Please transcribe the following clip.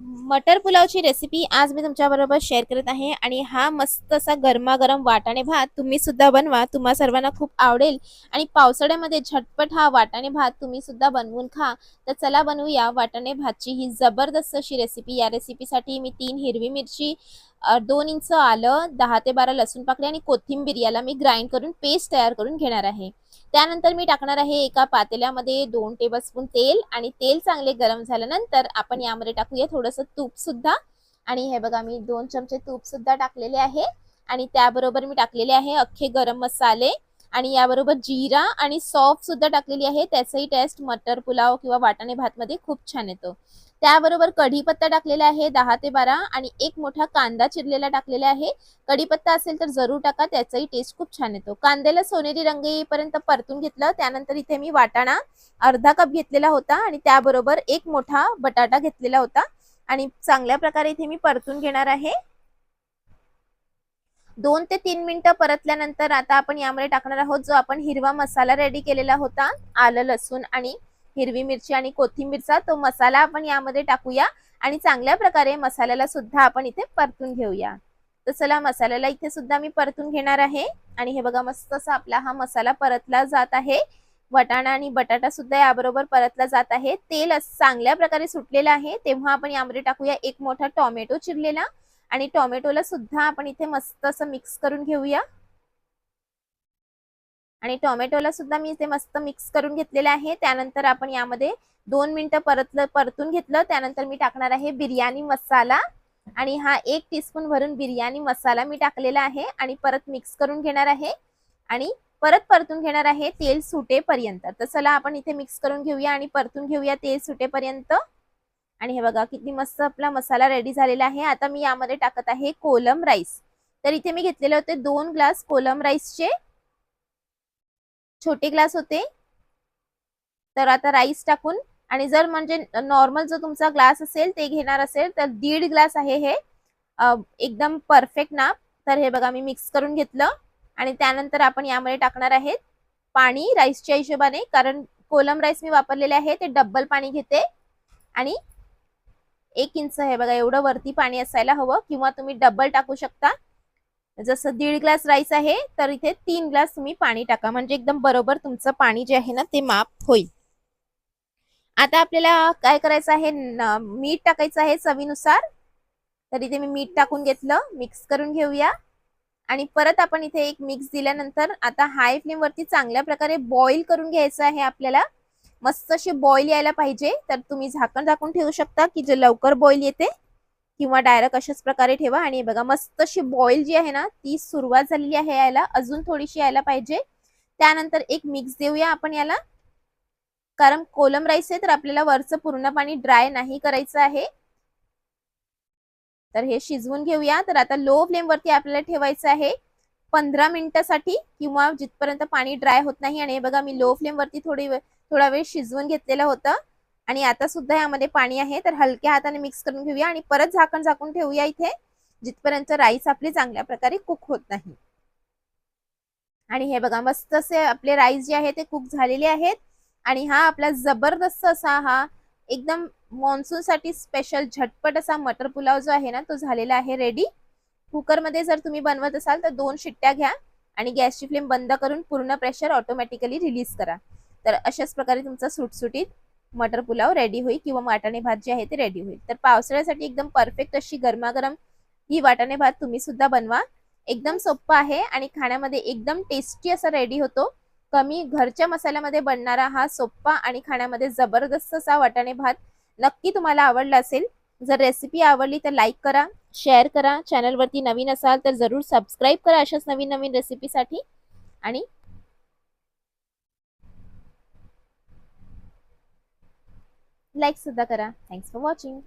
मटर पुलावची recipe आज मी तुमच्याबरोबर share करत आहे आणि हा मस्त असा गरमागरम वाटाणे भात तुम्ही सुद्धा बनवा. तुम्हा सर्वांना खूप आवडेल. आणि पावसाळ्यामध्ये झटपट हा वाटाणे भात तुम्ही सुद्धा बनवून खा. तर चला बनवूया वाटाणे भातची ही जबरदस्त अशी रेसिपी या रेसिपीसाठी मी तीन हिरवी मिरची दोन इंच आलं दहा ते बारा लसूण पाकळी आणि कोथिंबीर याला मी ग्राइंड करून पेस्ट तयार करून घेणार आहे. त्यानंतर मी टाकणार आहे एका पातेल्यामध्ये दोन टेबलस्पून तेल आणि तेल चांगले गरम झाल्यानंतर आपण यामध्ये टाकूया थोडंसं तूप सुद्धा. आणि हे बघा मी दोन चमचे तूप सुद्धा टाकलेले आहे. आणि त्याबरोबर मी टाकलेले आहे अख्खे गरम मसाले. आणि याबरोबर जिरा आणि सॉफ सुद्धा टाकलेली आहे. त्याचाही टेस्ट मटर पुलाव किंवा वाटाणे भातमध्ये खूप छान येतो. त्याबरोबर कढीपत्ता टाकलेला आहे दहा ते बारा आणि एक मोठा कांदा चिरलेला टाकलेला आहे. कढीपत्ता असेल तर जरूर टाका त्याचाही टेस्ट खूप छान येतो. कांद्याला सोनेरी रंग येईपर्यंत परतून घेतलं. त्यानंतर इथे मी वाटाणा अर्धा कप घेतलेला होता आणि त्याबरोबर एक मोठा बटाटा घेतलेला होता. आणि चांगल्या प्रकारे इथे मी परतून घेणार आहे. दोन ते तीन मिनिटं परतल्यानंतर आता आपण यामध्ये टाकणार आहोत जो आपण हिरवा मसाला रेडी केलेला होता आलं लसूण आणि हिरवी मिरची आणि कोथिंबीरचा तो मसाला आपण यामध्ये टाकूया आणि चांगल्या प्रकारे मसाल्याला सुद्धा आपण इथे परतून घेऊया. तर चला मसाल्याला इथे सुद्धा मी परतून घेणार आहे आणि हे बघा मस्त असा आपला हा मसाला परतला जात आहे. वटाणा आणि बटाटा सुद्धा याबरोबर परतला जात आहे. तेल चांगल्या प्रकारे सुटलेलं आहे. तेव्हा आपण यामध्ये टाकूया एक मोठा टोमॅटो चिरलेला. आणि टोमॅटोला सुद्धा आपण इथे मस्त असं मिक्स करून घेऊया. आणि टोमॅटोला सुद्धा मी इथे मस्त मिक्स करून घेतलेलं आहे. त्यानंतर आपण यामध्ये दोन मिनिटं परतलं परतून घेतलं. त्यानंतर मी टाकणार आहे बिर्याणी मसाला. आणि हा एक टीस्पून भरून बिर्याणी मसाला मी टाकलेला आहे आणि परत मिक्स करून घेणार आहे. आणि परत परतून घेणार आहे तेल सुटेपर्यंत. तर चला आपण इथे मिक्स करून घेऊया आणि परतून घेऊया तेल सुटेपर्यंत. आणि हे बघा किती मस्त आपला मसाला रेडी झालेला आहे. आता मी यामध्ये टाकत आहे कोलम राईस तर इथे मी घेतलेले होते दोन ग्लास कोलम राईसचे छोटे ग्लास होते. तर आता राईस टाकून आणि जर म्हणजे नॉर्मल जो तुमचा ग्लास असेल ते घेणार असेल तर दीड ग्लास आहे हे. एकदम परफेक्ट नाप तर हे बघा मी मिक्स करून घेतलं. आणि त्यानंतर आपण यामध्ये टाकणार आहेत पाणी राईसच्या हिशोबाने कारण कोलम राईस मी वापरलेले आहे ते डब्बल पाणी घेते. आणि एक इंच आहे. बघा एवढं वरती पाणी असायला हवं किंवा तुम्ही डबल टाकू शकता. जसं दीड ग्लास राईस आहे तर इथे तीन ग्लास तुम्ही पाणी टाका. म्हणजे एकदम बरोबर तुमचं पाणी जे आहे ना ते माप होईल. आता आपल्याला काय करायचं आहे? मीठ टाकायचं आहे चवीनुसार. तर इथे मी मीठ टाकून घेतलं. मिक्स करून घेऊया. आणि परत आपण इथे एक मिक्स दिल्यानंतर आता हाय फ्लेम वरती चांगल्या प्रकारे बॉईल करून घ्यायचं आहे आपल्याला. मस्त असे बॉईल यायला पाहिजे. तर तुम्ही झाकण झाकून ठेवू शकता की जे लवकर बॉईल येते किंवा डायरेक्ट अशाच प्रकारे ठेवा. आणि बघा मस्त अशी बॉईल जी आहे ना ती सुरुवात झालेली आहे यायला. अजून थोडीशी यायला पाहिजे. त्यानंतर एक मिक्स देऊया आपण याला. कारण कोलम राईस आहे तर आपल्याला वरचं पूर्ण पाणी ड्राय नाही करायचं आहे. तर हे शिजवून घेऊया. तर आता लो फ्लेम वरती आपल्याला ठेवायचं आहे. पंधरा मिनिटासाठी किंवा जिथपर्यंत पाणी ड्राय होत नाही आणि हे बघा मी लो फ्लेम वरती थोडी थोडा वेळ शिजवून घेतलेलं होतं. आणि आता सुद्धा यामध्ये पाणी आहे. तर हलक्या हाताने मिक्स करून घेऊया आणि परत झाकण झाकून ठेवूया इथे जिथपर्यंत राईस आपली चांगल्या प्रकारे कुक होत नाही. आणि हे बघा मस्त असे आपले राईस जे आहे ते कुक झालेले आहेत. आणि हा आपला जबरदस्त असा हा एकदम मान्सून साठी स्पेशल झटपट असा मटर पुलाव जो आहे ना तो झालेला आहे रेडी कुकरमध्ये जर तुम्ही बनवत असाल तर दोन शिट्ट्या घ्या आणि गॅसची फ्लेम बंद करून पूर्ण प्रेशर ऑटोमॅटिकली रिलीज करा. तर अशाच प्रकारे तुमचा सुटसुटीत मटर पुलाव रेडी होईल किंवा वाटाणे भात जे आहे ते रेडी होईल. तर पावसाळ्यासाठी एकदम परफेक्ट अशी गरमागरम ही वाटाणे भात तुम्ही सुद्धा बनवा. एकदम सोप्पा आहे आणि खाण्यामध्ये एकदम टेस्टी असा रेडी होतो. कमी घरच्या मसाल्यामध्ये बनणारा हा सोप्पा आणि खाण्यामध्ये जबरदस्त असा वाटाणे भात नक्की तुम्हाला आवडला असेल जर रेसिपी आवडली तर लाईक करा शेअर करा. चॅनलवरती नवीन असाल तर जरूर सबस्क्राईब करा अशाच नवीन नवीन रेसिपीसाठी आणि लाईक सुद्धा करा. Thanks for watching